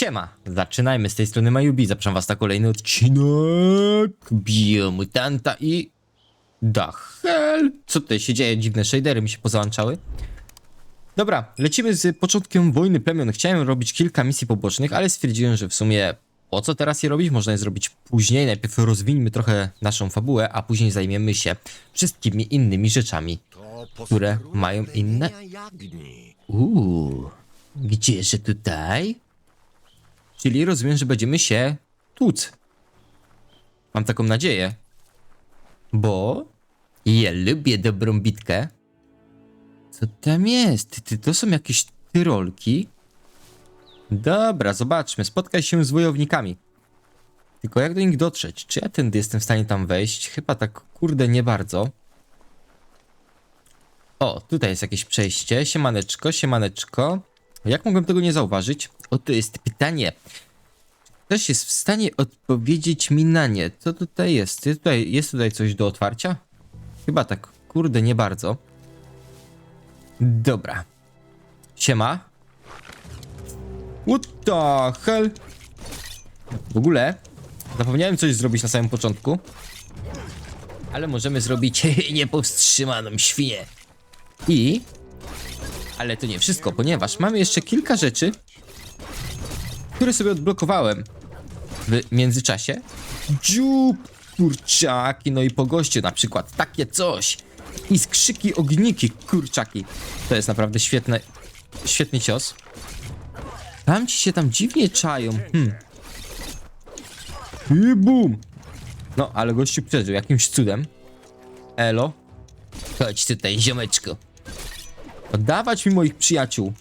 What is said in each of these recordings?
Siema, zaczynajmy z tej strony Majubi, zapraszam was na kolejny odcinek Biomutanta i... Da hell, co tutaj się dzieje? Dziwne shadery mi się pozałączały. Dobra, lecimy z początkiem Wojny Plemion. Chciałem robić kilka misji pobocznych, ale stwierdziłem, że w sumie po co teraz je robić? Można je zrobić później. Najpierw rozwiniemy trochę naszą fabułę, a później zajmiemy się wszystkimi innymi rzeczami. Które mają inne-. Uuu, gdzieże tutaj? Czyli rozumiem, że będziemy się tłuc. Mam taką nadzieję. Bo ja lubię dobrą bitkę. Co tam jest? Ty, to są jakieś tyrolki? Dobra, zobaczmy. Spotkaj się z wojownikami. Tylko jak do nich dotrzeć? Czy ja tędy jestem w stanie tam wejść? Chyba tak, kurde, nie bardzo. O, tutaj jest jakieś przejście. Siemaneczko, siemaneczko. Jak mogłem tego nie zauważyć? Oto jest pytanie. Ktoś jest w stanie odpowiedzieć mi na nie? Co tutaj jest? Jest tutaj, jest tutaj coś do otwarcia? Chyba tak, kurde, nie bardzo. Dobra. Siema. What the hell? W ogóle zapomniałem coś zrobić na samym początku. Ale możemy zrobić niepowstrzymaną świnię. I. Ale to nie wszystko, ponieważ mamy jeszcze kilka rzeczy, które sobie odblokowałem w międzyczasie. Dziób, kurczaki, no i po gościu na przykład takie coś. I skrzyki ogniki, kurczaki. To jest naprawdę świetne, świetny cios. Tam ci się tam dziwnie czają. Hmm. I bum. No, ale gościu przeżył jakimś cudem. Elo. Chodź tutaj, ziomeczko. Oddawać mi moich przyjaciół.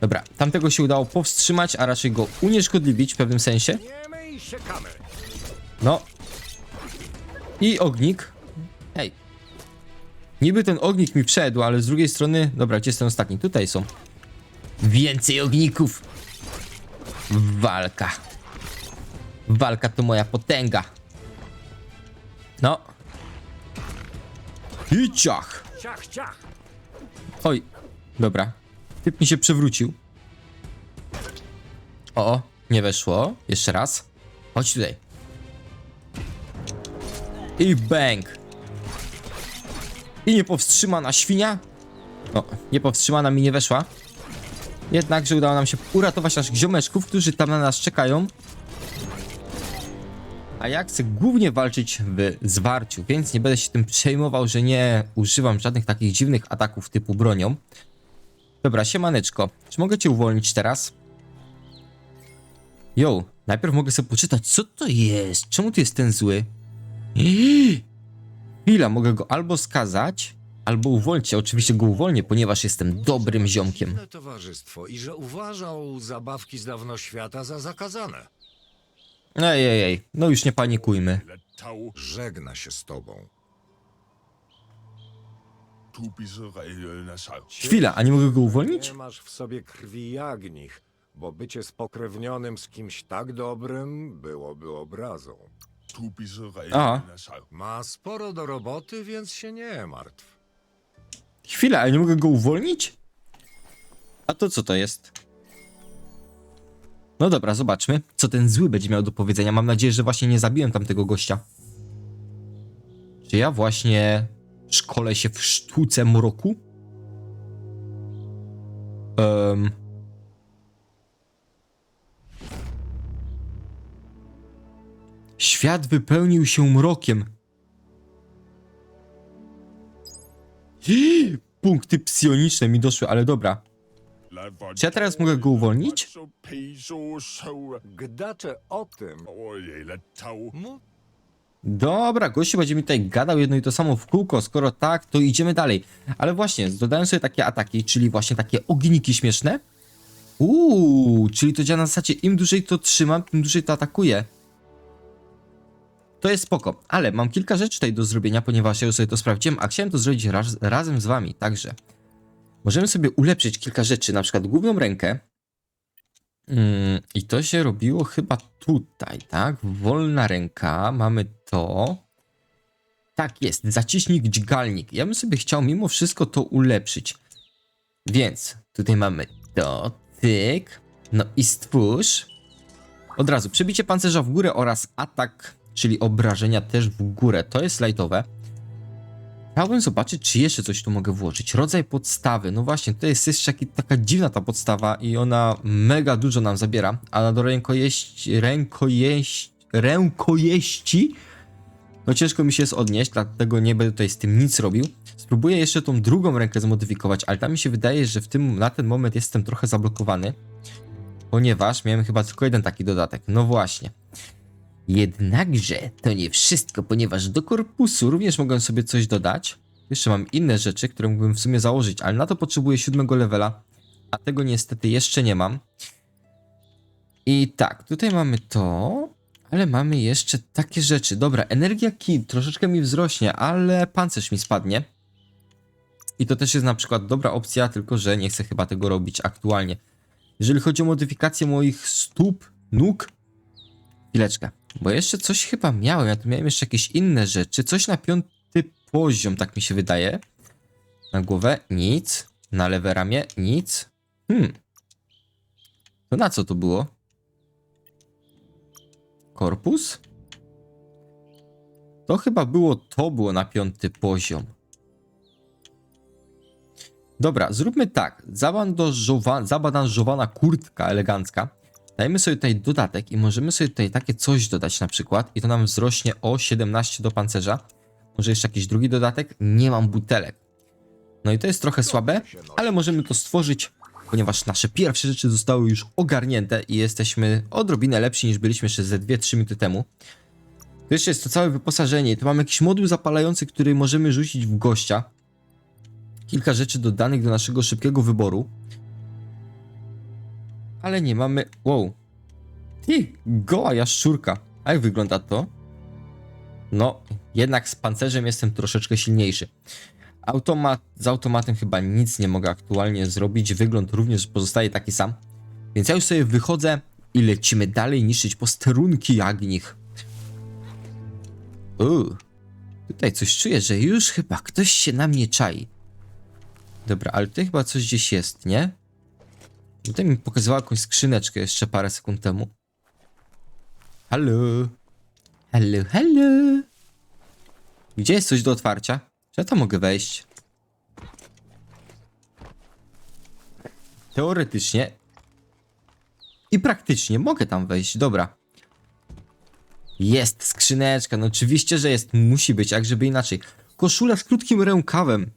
Dobra, tamtego się udało powstrzymać, a raczej go unieszkodliwić w pewnym sensie. No. I ognik. Hej. Niby ten ognik mi wszedł, ale z drugiej strony... Dobra, gdzie jest ten ostatni? Tutaj są. Więcej ogników. Walka. Walka to moja potęga. No. I ciach. Oj, dobra. Typ mi się przewrócił. O, nie weszło. Jeszcze raz. Chodź tutaj. I bang. I niepowstrzymana świnia. No, niepowstrzymana mi nie weszła. Jednakże udało nam się uratować naszych ziomeczków, którzy tam na nas czekają. A ja chcę głównie walczyć w zwarciu, więc nie będę się tym przejmował, że nie używam żadnych takich dziwnych ataków typu bronią. Dobra, siemaneczko. Czy mogę cię uwolnić teraz? Jo, najpierw mogę sobie poczytać, co to jest? Czemu tu jest ten zły? Chwila, mogę go albo skazać, albo uwolnić. Ja oczywiście go uwolnię, ponieważ jestem dobrym ziomkiem. Dziwne towarzystwo i że uważał zabawki z dawno świata za zakazane. Ej, ej, ej, no już nie panikujmy. Żegna się z tobą. Chwila, a nie mogę go uwolnić? Nie masz w sobie krwi Jagnich, bo bycie spokrewnionym z kimś tak dobrym byłoby obrazą. Aha. Sau. Ma sporo do roboty, więc się nie martw. Chwila, a nie mogę go uwolnić? A to co to jest? No dobra, zobaczmy, co ten zły będzie miał do powiedzenia. Mam nadzieję, że właśnie nie zabiłem tamtego gościa. Czy ja właśnie szkolę się w sztuce mroku? Um. Świat wypełnił się mrokiem. Punkty psioniczne mi doszły, ale dobra. Czy ja teraz mogę go uwolnić? Gdacze o tym Dobra, gościu będzie mi tutaj gadał jedno i to samo w kółko. Skoro tak, to idziemy dalej. Ale właśnie, dodałem sobie takie ataki, czyli właśnie takie ogniki śmieszne. Uuu, czyli to działa na zasadzie im dłużej to trzymam, tym dłużej to atakuję. To jest spoko, ale mam kilka rzeczy tutaj do zrobienia, ponieważ ja już sobie to sprawdziłem, a chciałem to zrobić raz, razem z wami, także możemy sobie ulepszyć kilka rzeczy, na przykład główną rękę. Mm, I to się robiło chyba tutaj, tak? Wolna ręka, mamy to. Tak jest, zaciśnik dźgalnik. Ja bym sobie chciał mimo wszystko to ulepszyć. Więc tutaj mamy to, tyk. No i stwórz od razu przebicie pancerza w górę oraz atak, czyli obrażenia też w górę. To jest lightowe. Chciałbym zobaczyć, czy jeszcze coś tu mogę włożyć. Rodzaj podstawy. No właśnie, to jest jeszcze taka dziwna ta podstawa i ona mega dużo nam zabiera. A do rękojeści, rękojeść, rękojeści no ciężko mi się jest odnieść, dlatego nie będę tutaj z tym nic robił. Spróbuję jeszcze tą drugą rękę zmodyfikować, ale tam mi się wydaje, że w tym, na ten moment jestem trochę zablokowany. Ponieważ miałem chyba tylko jeden taki dodatek. No właśnie. Jednakże to nie wszystko, ponieważ do korpusu również mogłem sobie coś dodać. Jeszcze mam inne rzeczy, które mógłbym w sumie założyć, ale na to potrzebuję siódmego levela, a tego niestety jeszcze nie mam. I tak, tutaj mamy to, ale mamy jeszcze takie rzeczy. Dobra, energia ki troszeczkę mi wzrośnie, ale pancerz mi spadnie. I to też jest na przykład dobra opcja, tylko że nie chcę chyba tego robić aktualnie. Jeżeli chodzi o modyfikację moich stóp, nóg, chwileczkę, bo jeszcze coś chyba miałem, ja tu miałem jeszcze jakieś inne rzeczy, coś na piąty poziom, tak mi się wydaje. Na głowę nic, na lewe ramię nic. Hmm. To na co to było? Korpus? To chyba było to było na piąty poziom. Dobra, zróbmy tak. Zabandażowa- Zabandażowana kurtka elegancka. Dajmy sobie tutaj dodatek i możemy sobie tutaj takie coś dodać na przykład i to nam wzrośnie o 17 do pancerza. Może jeszcze jakiś drugi dodatek? Nie mam butelek. No i to jest trochę słabe, ale możemy to stworzyć, ponieważ nasze pierwsze rzeczy zostały już ogarnięte i jesteśmy odrobinę lepsi niż byliśmy jeszcze ze 2-3 minuty temu. To jeszcze jest to całe wyposażenie. Tu mamy jakiś moduł zapalający, który możemy rzucić w gościa. Kilka rzeczy dodanych do naszego szybkiego wyboru. Ale nie mamy... Wow. Ty, goła jaszczurka. A jak wygląda to? No, jednak z pancerzem jestem troszeczkę silniejszy. Automat, z automatem chyba nic nie mogę aktualnie zrobić. Wygląd również pozostaje taki sam. Więc ja już sobie wychodzę i lecimy dalej niszczyć posterunki jagnich. Uuu. Tutaj coś czuję, że już chyba ktoś się na mnie czai. Dobra, ale tutaj chyba coś gdzieś jest, nie? Tutaj mi pokazywała jakąś skrzyneczkę jeszcze parę sekund temu. Halo? Halo, halo? Gdzie jest coś do otwarcia? Czy ja tam mogę wejść? Teoretycznie i praktycznie mogę tam wejść, dobra. Jest skrzyneczka, no oczywiście, że jest, musi być, jak żeby inaczej. Koszula z krótkim rękawem.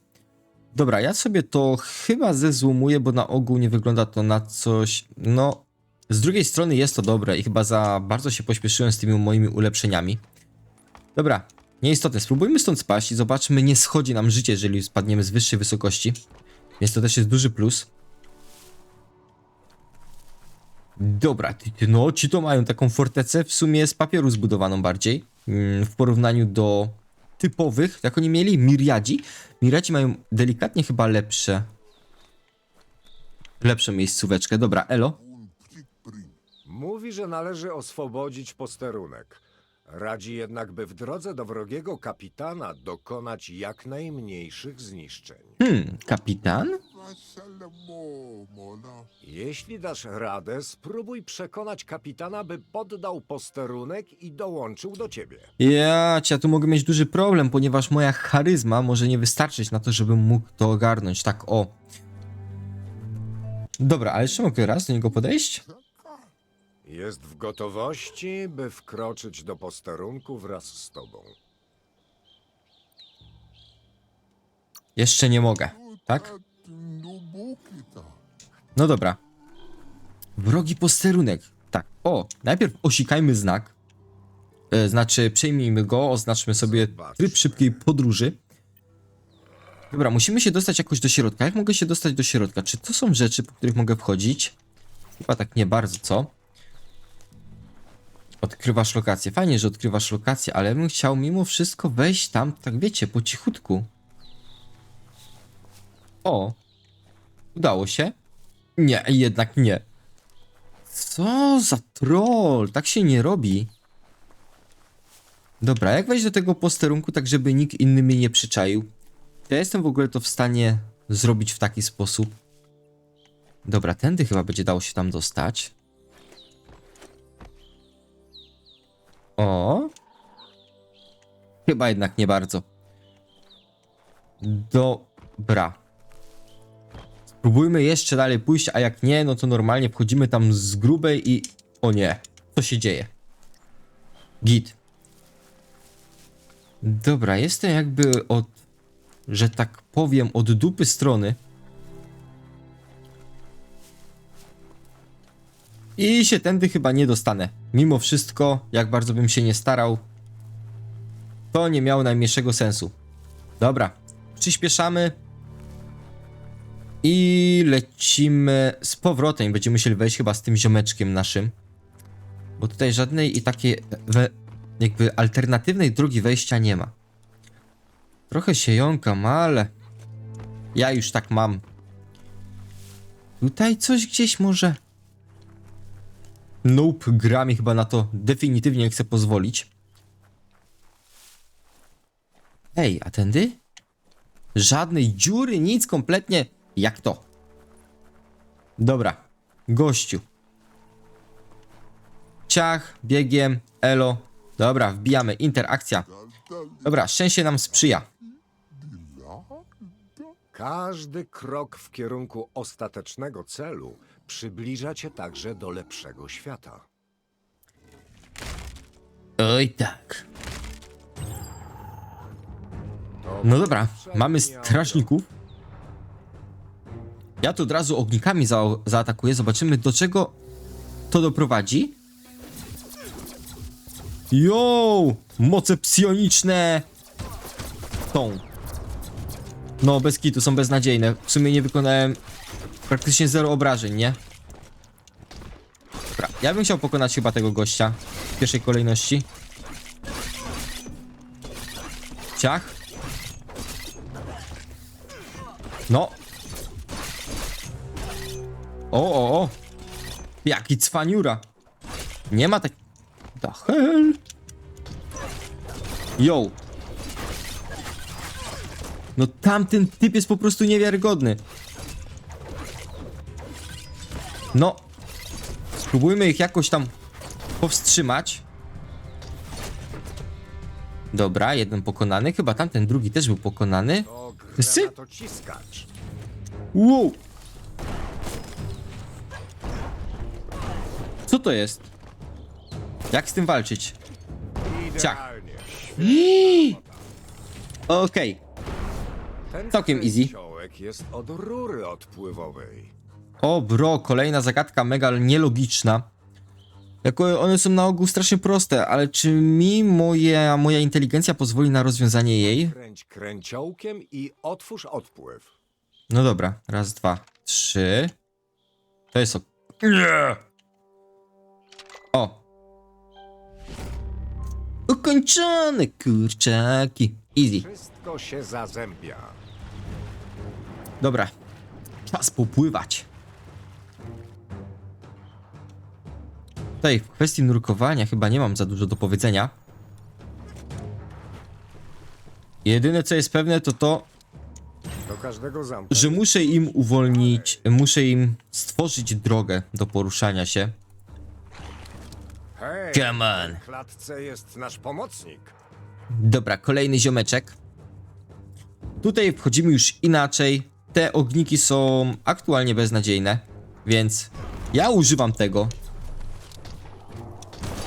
Dobra, ja sobie to chyba zezłomuję, bo na ogół nie wygląda to na coś, no... Z drugiej strony jest to dobre i chyba za bardzo się pośpieszyłem z tymi moimi ulepszeniami. Dobra, nieistotne, spróbujmy stąd spaść i zobaczmy, nie schodzi nam życie, jeżeli spadniemy z wyższej wysokości. Więc to też jest duży plus. Dobra, no ci to mają taką fortecę w sumie z papieru zbudowaną bardziej mm, w porównaniu do typowych, jak oni mieli, Miriadzi. Miriadzi mają delikatnie chyba lepsze lepszą miejscóweczkę. Dobra, elo. Mówi, że należy oswobodzić posterunek. Radzi jednak, by w drodze do wrogiego kapitana dokonać jak najmniejszych zniszczeń. Hmm, kapitan? Jeśli dasz radę, spróbuj przekonać kapitana, by poddał posterunek i dołączył do ciebie. Ja, ja tu mogę mieć duży problem, ponieważ moja charyzma może nie wystarczyć na to, żebym mógł to ogarnąć. Tak, o. Dobra, ale jeszcze mogę raz do niego podejść? Jest w gotowości, by wkroczyć do posterunku wraz z tobą. Jeszcze nie mogę, tak? No dobra. Wrogi posterunek. Tak. O, najpierw osikajmy znak. E, znaczy, przejmijmy go, oznaczmy sobie tryb szybkiej podróży. Dobra, musimy się dostać jakoś do środka. Jak mogę się dostać do środka? Czy to są rzeczy, po których mogę wchodzić? Chyba tak nie bardzo, co? Odkrywasz lokację. Fajnie, że odkrywasz lokację, ale bym chciał mimo wszystko wejść tam, tak wiecie, po cichutku. O! Udało się? Nie, jednak nie. Co za troll? Tak się nie robi. Dobra, jak wejść do tego posterunku, tak żeby nikt inny mnie nie przyczaił? Ja jestem w ogóle to w stanie zrobić w taki sposób. Dobra, tędy chyba będzie dało się tam dostać. O. Chyba jednak nie bardzo. Dobra. Spróbujmy jeszcze dalej pójść, a jak nie, no to normalnie wchodzimy tam z grubej i... O nie, co się dzieje? Git. Dobra, jestem jakby od, że tak powiem, od dupy strony. I się tędy chyba nie dostanę. Mimo wszystko, jak bardzo bym się nie starał, to nie miało najmniejszego sensu. Dobra, przyspieszamy. I lecimy z powrotem. Będziemy musieli wejść chyba z tym ziomeczkiem naszym. Bo tutaj żadnej i takiej jakby alternatywnej drogi wejścia nie ma. Trochę się jąkam, ale ja już tak mam. Tutaj coś gdzieś może. Nope, gra mi chyba na to definitywnie nie chce pozwolić. Ej, a tędy? Żadnej dziury, nic kompletnie. Jak to? Dobra, gościu. Ciach, biegiem, elo. Dobra, wbijamy, interakcja. Dobra, szczęście nam sprzyja. Każdy krok w kierunku ostatecznego celu przybliża cię także do lepszego świata. Oj tak. No dobra, mamy strażników. Ja tu od razu ognikami za zaatakuję. Zobaczymy do czego to doprowadzi. Yo! Moce psioniczne! Są. No, bez kitu, są beznadziejne. W sumie nie wykonałem praktycznie zero obrażeń, nie? Dobra, ja bym chciał pokonać chyba tego gościa w pierwszej kolejności. Ciach. No. O, o, o. Jaki cwaniura. Nie ma tak... The hell? Yo. No tamten typ jest po prostu niewiarygodny. No. Spróbujmy ich jakoś tam powstrzymać. Dobra, jeden pokonany. Chyba tamten drugi też był pokonany. Wszyscy? Wow! Co to jest? Jak z tym walczyć? Idealnie. Okej. Ten Całkiem easy. jest od rury odpływowej. O bro, kolejna zagadka mega nielogiczna. Jako one są na ogół strasznie proste, ale czy mi moja, moja inteligencja pozwoli na rozwiązanie jej? Kręć kręciołkiem i otwórz odpływ. No dobra, raz, dwa, trzy. To jest o... Nie! O! Ukończone, kurczaki. Easy. Wszystko się zazębia. Dobra. Czas popływać. Tutaj w kwestii nurkowania chyba nie mam za dużo do powiedzenia. Jedyne co jest pewne to to, że muszę im uwolnić, muszę im stworzyć drogę do poruszania się. Hej, Come on. w klatce jest nasz pomocnik. Dobra, kolejny ziomeczek. Tutaj wchodzimy już inaczej. Te ogniki są aktualnie beznadziejne, więc ja używam tego.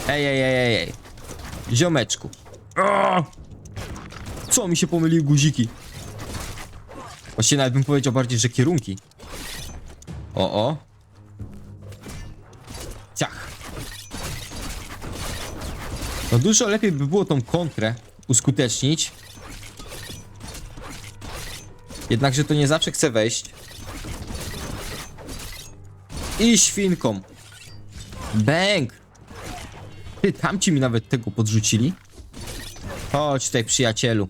Ej, ej, ej, ej, ej. Ziomeczku. O! Co mi się pomyliły guziki? Właściwie nawet bym powiedział bardziej, że kierunki. O, o. Ciach. No dużo lepiej by było tą kontrę uskutecznić. Jednakże to nie zawsze chce wejść. I świnką. Bęk! Ty, tamci mi nawet tego podrzucili. Chodź tutaj, przyjacielu.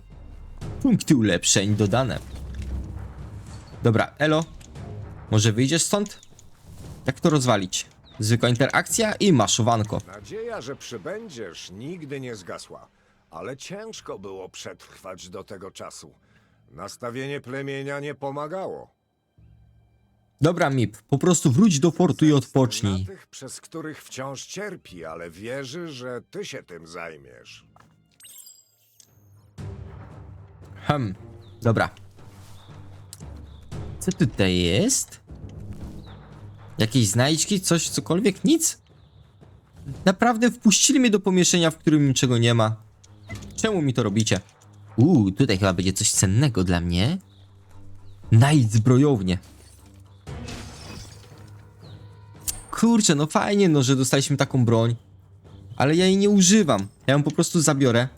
Punkty ulepszeń dodane. Dobra, elo. Może wyjdziesz stąd? Jak to rozwalić? Zwykła interakcja i maszowanko. Nadzieja, że przybędziesz, nigdy nie zgasła. Ale ciężko było przetrwać do tego czasu. Nastawienie plemienia nie pomagało. Dobra, Mip, po prostu wróć do fortu i Na odpocznij. tych, przez których wciąż cierpi, ale wierzy, że ty się tym zajmiesz. Hm, dobra. Co tutaj jest? Jakieś znajdźki, coś, cokolwiek? Nic? Naprawdę wpuścili mnie do pomieszczenia, w którym niczego nie ma. Czemu mi to robicie? Uuu, tutaj chyba będzie coś cennego dla mnie. Najd zbrojownie. Kurczę, no fajnie, no, że dostaliśmy taką broń. Ale ja jej nie używam. Ja ją po prostu zabiorę.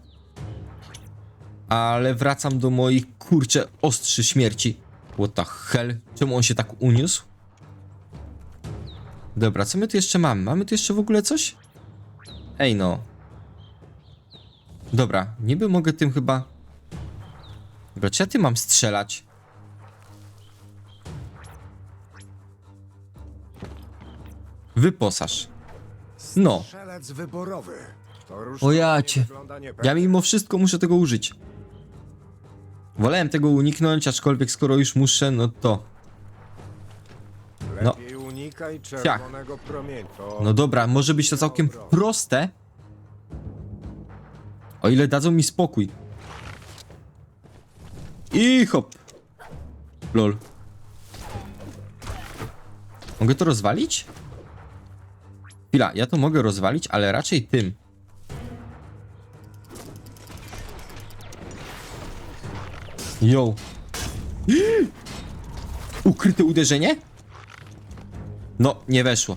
Ale wracam do moich, kurczę, ostrzy śmierci. What the hell? Czemu on się tak uniósł? Dobra, co my tu jeszcze mamy? Mamy tu jeszcze w ogóle coś? Ej no. Dobra, niby mogę tym chyba... Dobra, czy ja tym mam strzelać? Wyposaż. No. Strzelec wyborowy. To O wygląda niepewnie. Ja mimo wszystko muszę tego użyć. Wolałem tego uniknąć, aczkolwiek skoro już muszę, no to... no. Lepiej unikaj czerwonego promienia. To No dobra, może być to całkiem proste. O ile dadzą mi spokój. I hop. Lol. Mogę to rozwalić? Chwila, ja to mogę rozwalić, ale raczej tym. Yo. Ukryte uderzenie? No, nie weszło.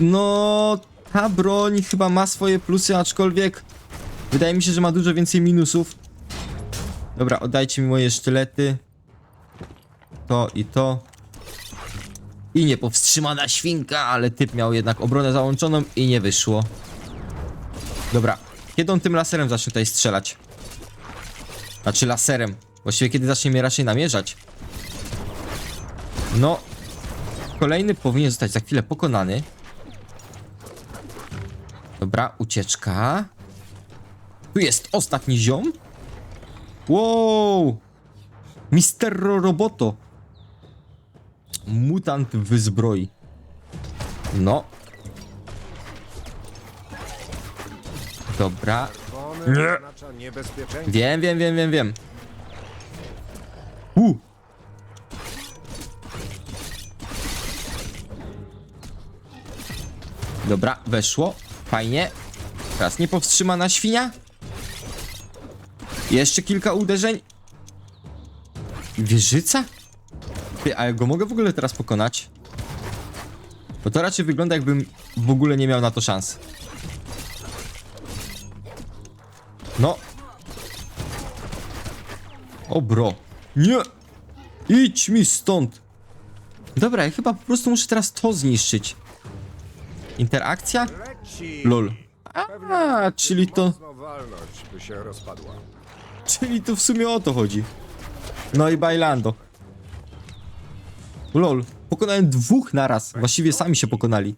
No, ta broń chyba ma swoje plusy, aczkolwiek wydaje mi się, że ma dużo więcej minusów. Dobra, oddajcie mi moje sztylety. To i to. I niepowstrzymana świnka, ale typ miał jednak obronę załączoną i nie wyszło. Dobra, kiedy on tym laserem zacznie tutaj strzelać? Znaczy laserem. Właściwie kiedy zacznie mnie raczej namierzać. No, kolejny powinien zostać za chwilę pokonany. Dobra, ucieczka. Tu jest ostatni ziom. Wow! Mister Roboto. Mutant w zbroi. No. Dobra. niebezpieczeństwo. Wiem, wiem, wiem, wiem, wiem. U. Dobra, weszło. Fajnie. Teraz niepowstrzymana świnia. Jeszcze kilka uderzeń. Wieżyca? Ty, a ja go mogę w ogóle teraz pokonać? Bo to raczej wygląda jakbym w ogóle nie miał na to szans. No, o bro. Nie! Idź mi stąd! Dobra, ja chyba po prostu muszę teraz to zniszczyć. Interakcja? Lol. A, czyli to... Czyli to w sumie o to chodzi. No i bailando. Lol. Pokonałem dwóch naraz. Właściwie sami się pokonali.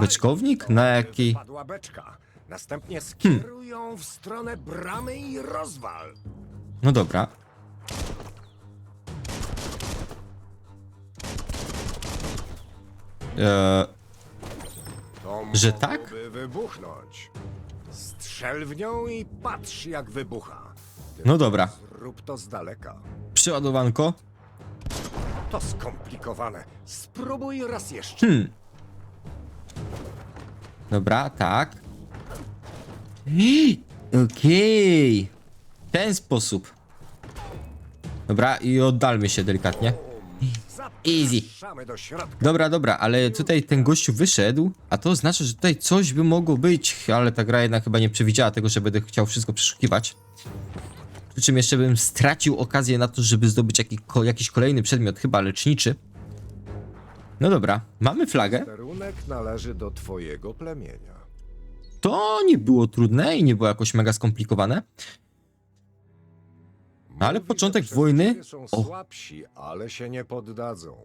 Beczkownik? Na jaki? Padła beczka. Następnie skieruj ją w stronę bramy i rozwal. No dobra. Eee, To Że tak? mogłoby wybuchnąć. Strzel w nią i patrz jak wybucha. No dobra. Zrób to z daleka. Przeładowanko. To skomplikowane. Spróbuj raz jeszcze. Hmm. Dobra, tak. Okej. W ten sposób. Dobra, i oddalmy się delikatnie. Easy. Dobra, dobra, ale tutaj ten gościu wyszedł, a to oznacza, że tutaj coś by mogło być, ale ta gra jednak chyba nie przewidziała tego, że będę chciał wszystko przeszukiwać. Przy czym jeszcze bym stracił okazję na to, żeby zdobyć jaki, ko, jakiś kolejny przedmiot, chyba leczniczy. No dobra, mamy flagę. Sterunek należy do twojego plemienia. To nie było trudne i nie było jakoś mega skomplikowane. Ale Mówi, początek że wojny- przeciwnicy o. Są słabsi, ale się nie poddadzą.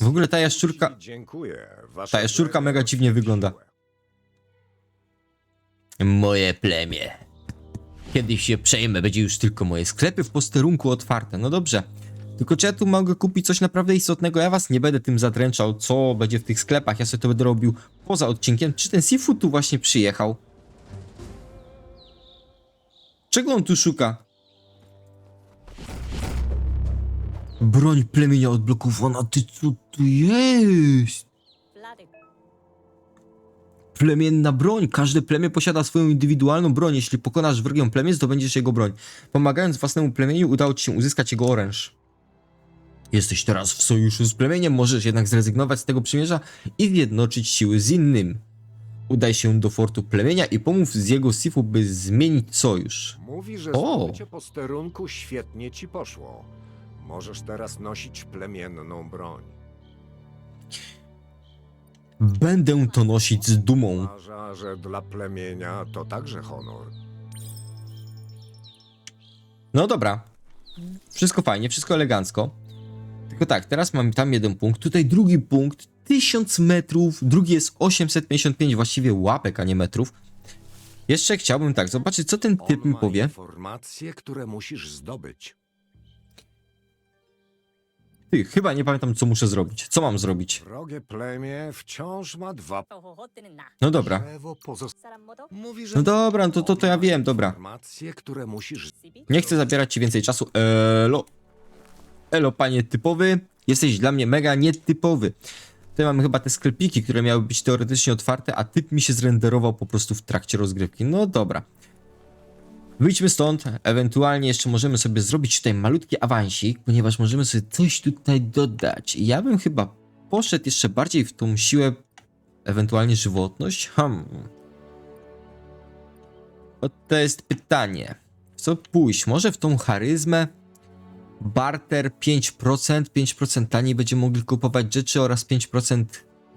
W ogóle ta jaszczurka- Dziękuję. Wasze ta jaszczurka plemię mega dziwnie wygląda. Moje plemię. Kiedyś się przejmę, będzie już tylko moje sklepy w posterunku otwarte. No dobrze. Tylko czy ja tu mogę kupić coś naprawdę istotnego? Ja was nie będę tym zadręczał, co będzie w tych sklepach. Ja sobie to będę robił poza odcinkiem. Czy ten seafood tu właśnie przyjechał? Czego on tu szuka? Broń plemienia odblokowana, ty co tu jest? Plemienna broń. Każde plemię posiada swoją indywidualną broń. Jeśli pokonasz wrogią plemię, zdobędziesz jego broń. Pomagając własnemu plemieniu, udało ci się uzyskać jego oręż. Jesteś teraz w sojuszu z plemieniem, możesz jednak zrezygnować z tego przymierza i zjednoczyć siły z innym. Udaj się do fortu plemienia i pomów z jego sifu, by zmienić sojusz. Mówi, że O! zdobycie posterunku świetnie ci poszło. Możesz teraz nosić plemienną broń. Będę to nosić z dumą. Uważa, że dla plemienia to także honor. No dobra. Wszystko fajnie, wszystko elegancko. Tylko tak, teraz mam tam jeden punkt, tutaj drugi punkt, 1000 metrów, drugi jest 855 właściwie łapek, a nie metrów. Jeszcze chciałbym tak, zobaczyć co ten typ On mi ma powie. informacje, które musisz zdobyć. Ty, chyba nie pamiętam, co muszę zrobić. Co mam zrobić? Wrogie plemię wciąż ma dwa No dobra. Mówi, że No dobra, no to, to, to ja wiem, dobra. które musisz... Nie chcę zabierać ci więcej czasu. Elo. Elo, panie typowy. Jesteś dla mnie mega nietypowy. Tutaj mamy chyba te sklepiki, które miały być teoretycznie otwarte, a typ mi się zrenderował po prostu w trakcie rozgrywki. No dobra. Wyjdźmy stąd, ewentualnie jeszcze możemy sobie zrobić tutaj malutki awansik, ponieważ możemy sobie coś tutaj dodać. Ja bym chyba poszedł jeszcze bardziej w tą siłę, ewentualnie żywotność. Hmm. O, to jest pytanie. Co pójść? Może w tą charyzmę? Barter 5%, 5% taniej będziemy mogli kupować rzeczy oraz 5%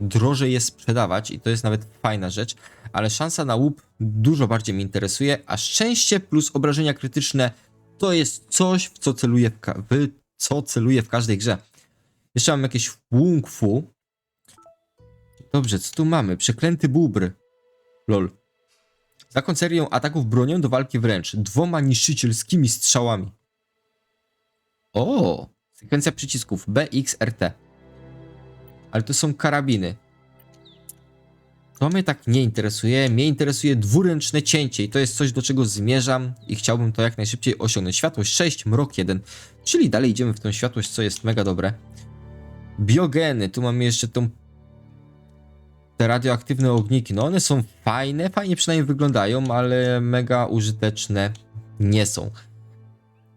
drożej je sprzedawać i to jest nawet fajna rzecz, ale szansa na łup dużo bardziej mnie interesuje, a szczęście plus obrażenia krytyczne to jest coś, w co celuję w, w co celuję w każdej grze. Jeszcze mam jakieś Wung Fu. Dobrze, co tu mamy? Przeklęty bubr. Lol. Taką serią ataków bronią do walki wręcz, dwoma niszczycielskimi strzałami. O! Sekwencja przycisków B, X, R, T. Ale to są karabiny. To mnie tak nie interesuje. Mnie interesuje dwuręczne cięcie i to jest coś, do czego zmierzam i chciałbym to jak najszybciej osiągnąć. Światłość 6, mrok 1, czyli dalej idziemy w tą światłość, co jest mega dobre. Biogeny, tu mamy jeszcze tą te radioaktywne ogniki, no one są fajne, fajnie przynajmniej wyglądają, ale mega użyteczne nie są.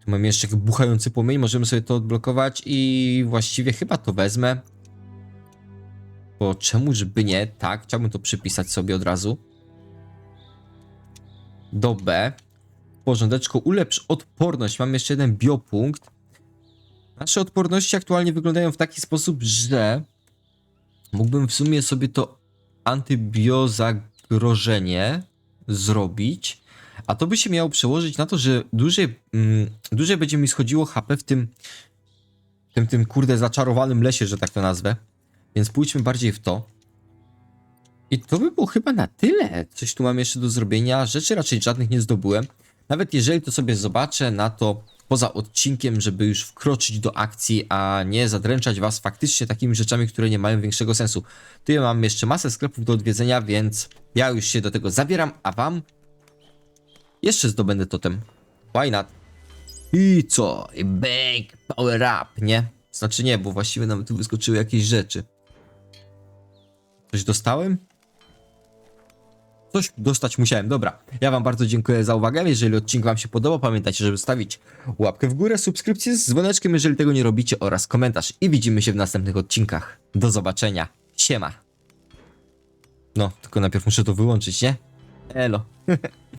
Tu mamy jeszcze buchający płomień, możemy sobie to odblokować i właściwie chyba to wezmę. Bo czemuż by nie? Tak, chciałbym to przypisać sobie od razu. Do B. Porządeczko, ulepsz odporność. Mam jeszcze jeden biopunkt. Nasze odporności aktualnie wyglądają w taki sposób, że mógłbym w sumie sobie to antybiozagrożenie zrobić, a to by się miało przełożyć na to, że dłużej, mm, dłużej będzie mi schodziło HP w tym, tym, tym kurde zaczarowanym lesie, że tak to nazwę. Więc pójdźmy bardziej w to. I to by było chyba na tyle. Coś tu mam jeszcze do zrobienia. Rzeczy raczej żadnych nie zdobyłem. Nawet jeżeli to sobie zobaczę na to poza odcinkiem, żeby już wkroczyć do akcji, a nie zadręczać was faktycznie takimi rzeczami, które nie mają większego sensu. Tu ja mam jeszcze masę sklepów do odwiedzenia, więc ja już się do tego zabieram, a wam jeszcze zdobędę totem. Why not? I co? I bang, power up, nie? Znaczy nie, bo właściwie nam tu wyskoczyły jakieś rzeczy. Coś dostałem? Coś dostać musiałem. Dobra, ja wam bardzo dziękuję za uwagę. Jeżeli odcinek wam się podobał, pamiętajcie, żeby stawić łapkę w górę, subskrypcję z dzwoneczkiem, jeżeli tego nie robicie, oraz komentarz. I widzimy się w następnych odcinkach. Do zobaczenia. Siema. No, tylko najpierw muszę to wyłączyć, nie? Elo.